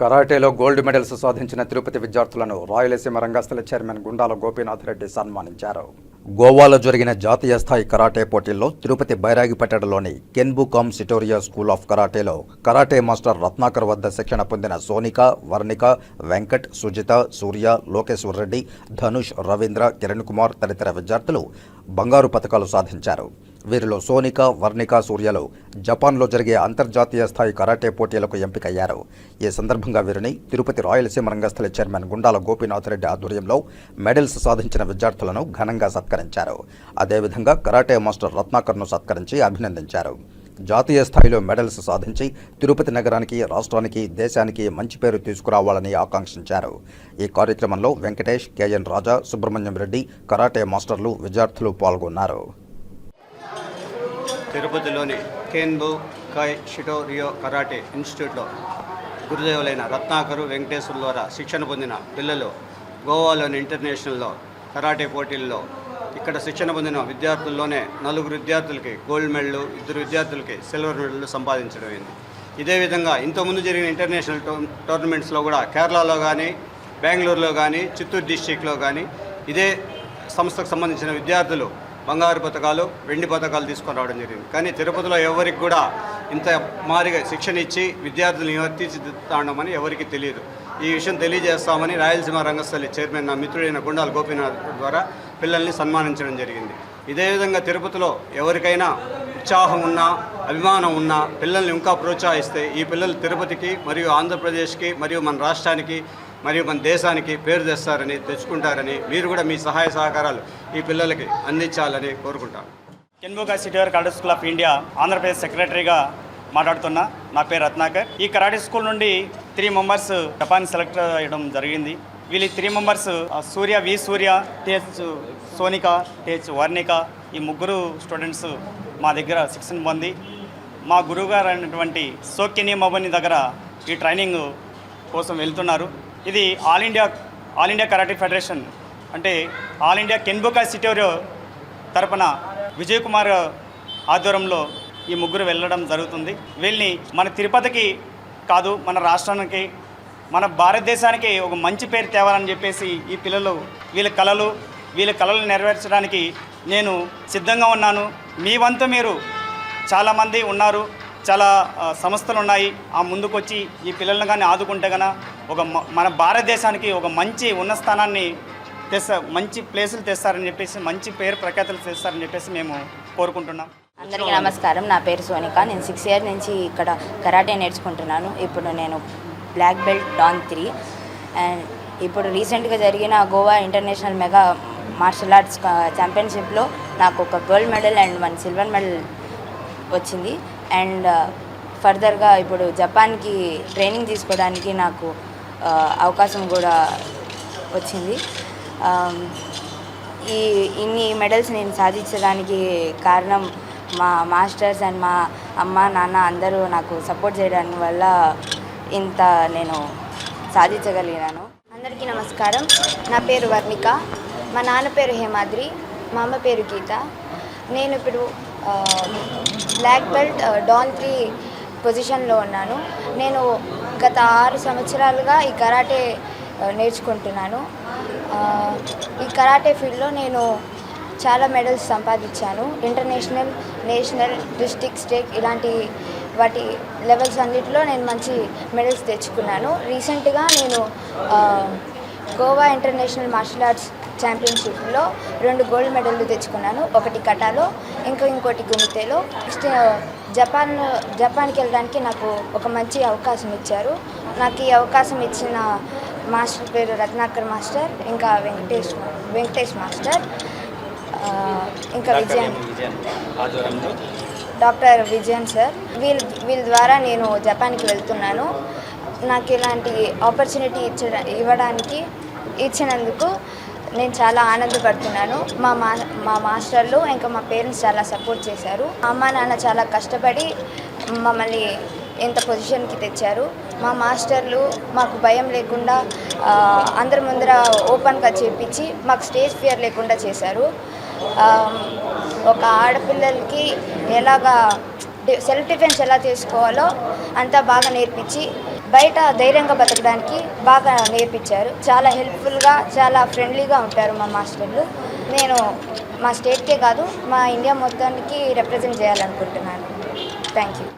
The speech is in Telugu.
కరాటేలో గోల్డ్ మెడల్స్ సాధించిన తిరుపతి విద్యార్థులను రాయలసీమ రంగస్థల చైర్మన్ గుండాల గోపీనాథ్ రెడ్డి సన్మానించారు. గోవాలో జరిగిన జాతీయ స్థాయి కరాటే పోటీల్లో తిరుపతి బైరాగిపేటలోని కెన్బుకామ్ సిటోరియా స్కూల్ ఆఫ్ కరాటేలో కరాటే మాస్టర్ రత్నాకర్ వద్ద శిక్షణ పొందిన సోనిక వర్ణిక వెంకట్ సుజిత సూర్య లోకేశ్వర్ రెడ్డి ధనుష్ రవీంద్ర కిరణ్ కుమార్ తదితర విద్యార్థులు బంగారు పథకాలు సాధించారు. వీరిలో సోనిక వర్ణిక సూర్యలు జపాన్లో జరిగే అంతర్జాతీయ స్థాయి కరాటే పోటీలకు ఎంపికయ్యారు. ఈ సందర్భంగా వీరిని తిరుపతి రాయలసీమ రంగస్థల చైర్మన్ గుండాల గోపీనాథ్ రెడ్డి ఆధ్వర్యంలో మెడల్స్ సాధించిన విద్యార్థులను ఘనంగా సత్కరించారు. అదేవిధంగా కరాటే మాస్టర్ రత్నాకర్ను సత్కరించి అభినందించారు. జాతీయ స్థాయిలో మెడల్స్ సాధించి తిరుపతి నగరానికి రాష్ట్రానికి దేశానికి మంచి పేరు తీసుకురావాలని ఆకాంక్షించారు. ఈ కార్యక్రమంలో వెంకటేష్ కెఎన్ రాజా సుబ్రహ్మణ్యం రెడ్డి కరాటే మాస్టర్లు విద్యార్థులు పాల్గొన్నారు. తిరుపతిలోని కేన్బు కై షిటో రియో కరాటే ఇన్స్టిట్యూట్లో గురుదేవులైన రత్నాకరు వెంకటేశ్వర్ ద్వారా శిక్షణ పొందిన పిల్లలు గోవాలోని ఇంటర్నేషనల్లో కరాటే పోటీల్లో ఇక్కడ శిక్షణ పొందిన విద్యార్థుల్లోనే నలుగురు విద్యార్థులకి గోల్డ్ మెడల్ ఇద్దరు విద్యార్థులకి సిల్వర్ మెడల్ సంపాదించడం అయింది. ఇదే విధంగా ఇంతకుముందు జరిగిన ఇంటర్నేషనల్ టోర్నమెంట్స్లో కూడా కేరళలో కానీ బెంగళూరులో కానీ చిత్తూరు డిస్టిక్లో కానీ ఇదే సంస్థకు సంబంధించిన విద్యార్థులు బంగారు పథకాలు వెండి పథకాలు తీసుకొని రావడం జరిగింది. కానీ తిరుపతిలో ఎవరికి కూడా ఇంత మారిగా శిక్షణ ఇచ్చి విద్యార్థులను తీర్చిదిద్దామని ఎవరికి తెలియదు. ఈ విషయం తెలియజేస్తామని రాయలసీమ రంగస్థలి చైర్మన్ నా మిత్రుడైన గుండాల గోపీనాథ్ ద్వారా పిల్లల్ని సన్మానించడం జరిగింది. ఇదే విధంగా తిరుపతిలో ఎవరికైనా ఉత్సాహం ఉన్నా అభిమానం ఉన్నా పిల్లల్ని ఇంకా ప్రోత్సహిస్తే ఈ పిల్లలు తిరుపతికి మరియు ఆంధ్రప్రదేశ్కి మరియు మన రాష్ట్రానికి మరియు మన దేశానికి పేరు తెస్తారని తెచ్చుకుంటారని మీరు కూడా మీ సహాయ సహకారాలు ఈ పిల్లలకి అందించాలని కోరుకుంటాను కెన్బోగా సిటీవర్ karate school of India Andhra Pradesh సెక్రటరీగా మాట్లాడుతున్నా. నా పేరు రత్నాకర్. ఈ కరాటే స్కూల్ నుండి త్రీ మెంబర్స్ జపాన్ సెలెక్ట్ అయ్యడం జరిగింది. వీళ్ళు త్రీ మెంబర్స్ ఆ, సూర్య వి సూర్య టేచ్ సోనిక టేచ్ వర్ణిక ఈ ముగ్గురు స్టూడెంట్స్ మా దగ్గర శిక్షణ పొంది. మా గురువుగారు అయినటువంటి సోకిని మబని దగ్గర ఈ ట్రైనింగ్ కోసం వెళ్తున్నారు. ఇది all India all India karate federation. అంటే ఆల్ ఇండియా కెన్బోకా సిటోరియో తరపున విజయ్ కుమార్ ఆధ్వర్యంలో ఈ ముగ్గురు వెళ్ళడం జరుగుతుంది. వీళ్ళని మన తిరుపతికి కాదు మన రాష్ట్రానికి మన భారతదేశానికి ఒక మంచి పేరు తేవాలని చెప్పేసి ఈ పిల్లలు వీళ్ళ కళలు వీళ్ళ కళలు నెరవేర్చడానికి నేను సిద్ధంగా ఉన్నాను. మీ వంతు మీరు చాలామంది ఉన్నారు చాలా సంస్థలు ఉన్నాయి. ఆ ముందుకొచ్చి ఈ పిల్లలను కానీ ఆదుకుంటే కన్నా ఒక మ- మన భారతదేశానికి ఒక మంచి ఉన్న స్థానాన్ని తెస్తా మంచి ప్లేసులు తెస్తారని చెప్పేసి మంచి పేరు ప్రఖ్యాతులు తెస్తారని చెప్పేసి మేము కోరుకుంటున్నాం. అందరికీ నమస్కారం. నా పేరు సోనిక. నేను సిక్స్ ఇయర్ నుంచి ఇక్కడ కరాటే నేర్చుకుంటున్నాను. ఇప్పుడు నేను black belt dan three. And ఇప్పుడు రీసెంట్గా జరిగిన Goa international mega martial arts ఛాంపియన్షిప్లో నాకు ఒక gold medal and one silver medal వచ్చింది. అండ్ ఫర్దర్గా ఇప్పుడు జపాన్కి ట్రైనింగ్ తీసుకోవడానికి నాకు అవకాశం కూడా వచ్చింది. ఈ ఇన్ని మెడల్స్ నేను సాధించడానికి కారణం మా మాస్టర్స్ అండ్ మా అమ్మ నాన్న అందరూ నాకు సపోర్ట్ చేయడం వల్ల ఇంత నేను సాధించగలిగినాను అందరికీ నమస్కారం. నా పేరు వర్ణిక. మా నాన్న పేరు హేమాద్రి. మా అమ్మ పేరు గీత. నేను ఇప్పుడు బ్లాక్ బెల్ట్ డాన్ త్రీ పొజిషన్లో ఉన్నాను. నేను గత ఆరు సంవత్సరాలుగా ఈ కరాటే నేర్చుకుంటున్నాను. ఈ కరాటే ఫీల్డ్లో నేను చాలా మెడల్స్ సంపాదించాను. ఇంటర్నేషనల్ నేషనల్ డిస్టిక్ స్టేట్ ఇలాంటి వాటి లెవెల్స్ అన్నిటిలో నేను మంచి మెడల్స్ తెచ్చుకున్నాను. రీసెంట్గా నేను గోవా ఇంటర్నేషనల్ మార్షల్ ఆర్ట్స్ ఛాంపియన్షిప్లో రెండు గోల్డ్ మెడల్లు తెచ్చుకున్నాను. ఒకటి కటాలో ఇంకా ఇంకోటి గుమితేలో. నెక్స్ట్ జపాన్ జపాన్కి వెళ్ళడానికి నాకు ఒక మంచి అవకాశం ఇచ్చారు. నాకు ఈ అవకాశం ఇచ్చిన మాస్టర్ పేరు రత్నాకర్ మాస్టర్ ఇంకా వెంకటేష్ వెంకటేష్ మాస్టర్ ఇంకా విజయన్. Doctor Vijayan sir. వీళ్ళ వీళ్ళ ద్వారా నేను జపాన్కి వెళ్తున్నాను. నాకు ఇలాంటి ఆపర్చునిటీ ఇచ్చ ఇవ్వడానికి ఇచ్చినందుకు నేను చాలా ఆనందపడుతున్నాను. మా మా మా మాస్టర్లు ఇంకా మా పేరెంట్స్ చాలా సపోర్ట్ చేశారు. అమ్మ నాన్న చాలా కష్టపడి మమ్మల్ని ఇంత పొజిషన్కి తెచ్చారు. మా మాస్టర్లు మాకు భయం లేకుండా అందరి ముందర ఓపెన్గా చేపించి మాకు స్టేజ్ ఫియర్ లేకుండా చేశారు. ఒక ఆడపిల్లలకి ఎలాగా సెల్ఫ్ డిఫెన్స్ ఎలా చేసుకోవాలో అంతా బాగా నేర్పించి బయట ధైర్యంగా బతకడానికి బాగా నేర్పించారు. చాలా హెల్ప్ఫుల్గా చాలా ఫ్రెండ్లీగా ఉంటారు మా మాస్టర్లు. నేను మా స్టేట్కే కాదు మా ఇండియా మొత్తానికి రిప్రజెంట్ చేయాలనుకుంటున్నాను. Thank you.